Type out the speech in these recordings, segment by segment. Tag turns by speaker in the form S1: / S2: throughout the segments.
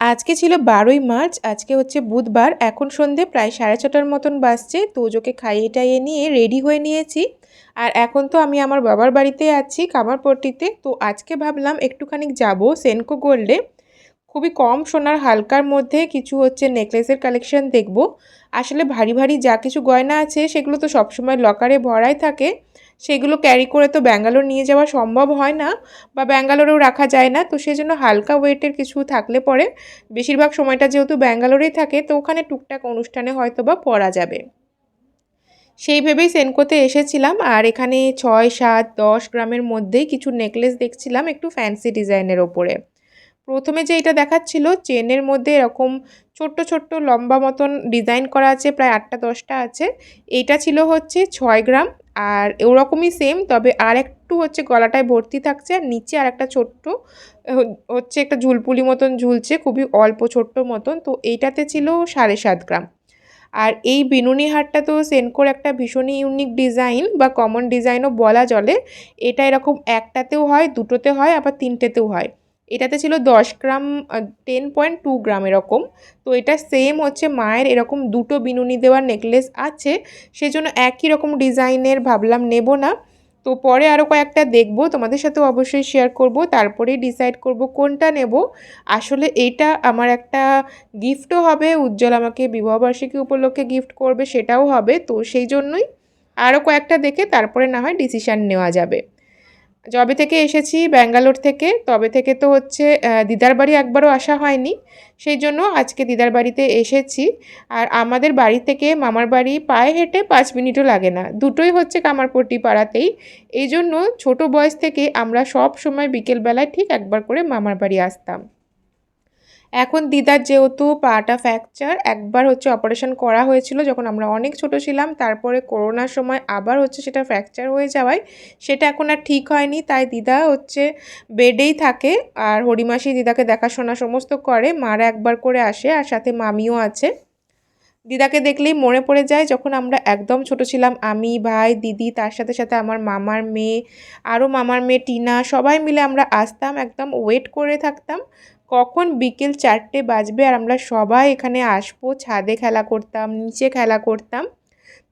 S1: আজকে ছিল বারোই মার্চ, আজকে হচ্ছে বুধবার, এখন সন্ধে প্রায় সাড়ে ছটার মতন বাজছে তোজোকে খাইয়ে টাইয়ে নিয়ে রেডি হয়ে নিয়েছি। আর এখন তো আমি আমার বাবার বাড়িতে আছি কামারপট্টিতে, তো আজকে ভাবলাম একটুখানি যাব সেনকো গোল্ডে খুবই কম সোনার হালকার মধ্যে কিছু হচ্ছে নেকলেসের কালেকশন দেখব। আসলে ভারী ভারী যা কিছু গয়না আছে সেগুলো তো সবসময় লকারে ভরাই থাকে। সেগুলো ক্যারি করে তো ব্যাঙ্গালোর নিয়ে যাওয়া সম্ভব হয় না বা ব্যাঙ্গালোরেও রাখা যায় না, তো সেই জন্য হালকা ওয়েটের কিছু থাকলে পরে। বেশিরভাগ সময়টা যেহেতু ব্যাঙ্গালোরেই থাকে, তো ওখানে টুকটাক অনুষ্ঠানে হয়তো বা পরা যাবে। সেই ভেবেই সেনকোতে এসেছিলাম, আর এখানে ছয়, সাত, দশ গ্রামের মধ্যেই কিছু নেকলেস দেখছিলাম একটু ফ্যান্সি ডিজাইনের ওপরে। প্রথমে যে এটা দেখাচ্ছিল চেনের মধ্যে এরকম ছোট্ট ছোট্ট, লম্বা মতন ডিজাইন করা আছে, প্রায় আটটা, দশটা আছে। এইটা ছিল হচ্ছে ছয় গ্রাম আর ওরকমই সেম তবে আর একটু হচ্ছে গলাটায় ভর্তি থাকছে আর নিচে আর একটা ছোট্ট হচ্ছে একটা ঝুলপুলি মতন ঝুলছে, খুবই অল্প ছোট্ট মতন, তো এইটাতে ছিল সাড়ে সাত গ্রাম। আর এই বিনুনি হারটা তো সেনকোর একটা ভীষণই ইউনিক ডিজাইন বা কমন ডিজাইনও বলা চলে, এটা এরকম একটাতেও হয়, দুটোতে হয়, আবার তিনটেতেও হয়। এটাতে ছিল দশ gram ten point two gram এরকম। তো এটা সেম হচ্ছে মায়ের, এরকম দুটো বিনুনি দেওয়ার নেকলেস আছে। সেজন্য একই রকম ডিজাইনের ভাবলাম নেব না। তো পরে আরও কয়েকটা দেখব, তোমাদের সাথেও অবশ্যই শেয়ার করব, তারপরেই ডিসাইড করব কোনটা নেব। আসলে এইটা আমার একটা গিফটও হবে, উজ্জ্বল আমাকে বিবাহবার্ষিকী উপলক্ষে গিফট করবে, সেটাও হবে। তো সেই জন্যই আরও কয়েকটা দেখে তারপরে না হয় ডিসিশান নেওয়া যাবে। যবে থেকে এসেছি, ব্যাঙ্গালোর থেকে। তবে থেকে তো হচ্ছে দিদার বাড়ি একবারও আসা হয়নি। সেই জন্য আজকে দিদার বাড়িতে এসেছি। আর আমাদের বাড়ি থেকে মামার বাড়ি পায়ে হেঁটে পাঁচ মিনিটও লাগে না। দুটোই হচ্ছে কামারপট্টি পাড়াতেই। এই জন্য ছোটো বয়স থেকে আমরা সব সময় বিকেলবেলায় ঠিক একবার করে মামার বাড়ি আসতাম। এখন দিদার যেহেতু পাটা ফ্র্যাকচার, একবার হচ্ছে অপারেশন করা হয়েছিল যখন আমরা অনেক ছোট ছিলাম, তারপরে করোনার সময় আবার হচ্ছে সেটা ফ্র্যাকচার হয়ে যাওয়ায় সেটা এখন আর ঠিক হয়নি। তাই দিদা হচ্ছে বেডেই থাকে আর হরিমাসি দিদাকে দেখাশোনা সমস্ত করে, মারা একবার করে আসে আর সাথে মামিও আছে। দিদাকে দেখলেই মনে পড়ে যায় যখন আমরা একদম ছোট ছিলাম, আমি, ভাই, দিদি, তার সাথে সাথে আমার মামার মেয়ে, আরও মামার মেয়ে টিনা, সবাই মিলে আমরা আসতাম, একদম ওয়েট করে থাকতাম। কখন বিকেল চারটে বাজবে আর আমরা সবাই এখানে আসব? ছাদে খেলা করতাম, নিচে খেলা করতাম।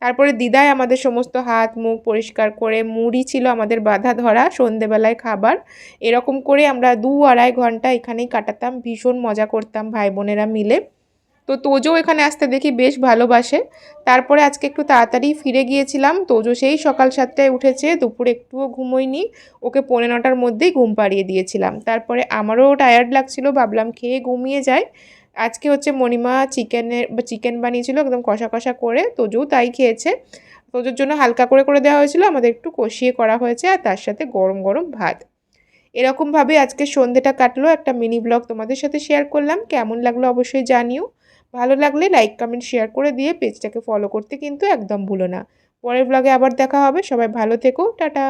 S1: তারপরে দিদাই আমাদের সমস্ত হাত, মুখ পরিষ্কার করে মুড়ি ছিল আমাদের বাধা ধরা, সন্ধেবেলায় খাবার। এরকম করে আমরা দু আড়াই ঘণ্টা এখানেই কাটাতাম। ভীষণ মজা করতাম ভাই বোনেরা মিলে। তো তোজো এখানে আসতে দেখি বেশ ভালোবাসে। তারপরে আজকে একটু তাড়াতাড়ি ফিরে গিয়েছিলাম। তোজো সেই সকাল সাতটায় উঠেছে, দুপুরে একটুও ঘুমোয়নি। ওকে পৌনে নটার মধ্যেই ঘুম পাড়িয়ে দিয়েছিলাম। তারপরে আমারও টায়ার্ড লাগছিল, ভাবলাম খেয়ে ঘুমিয়ে যায় আজকে হচ্ছে মণিমা চিকেনের চিকেন বানিয়েছিল, একদম কষা কষা করে। তোজোও তাই খেয়েছে। তোজোর জন্য হালকা করে করে দেওয়া হয়েছিল, আমাদের একটু কষিয়ে করা হয়েছে, আর তার সাথে গরম গরম ভাত। এরকমভাবে আজকে সন্ধেটা কাটলো, একটা মিনি ব্লগ তোমাদের সাথে শেয়ার করলাম। কেমন লাগল অবশ্যই জানিও। ভালো লাগলে লাইক কমেন্ট শেয়ার করে দিয়ে পেজটাকে ফলো করতে কিন্তু একদম ভুলো না। পরের ব্লগে আবার দেখা হবে। সবাই ভালো থেকো। টাটা।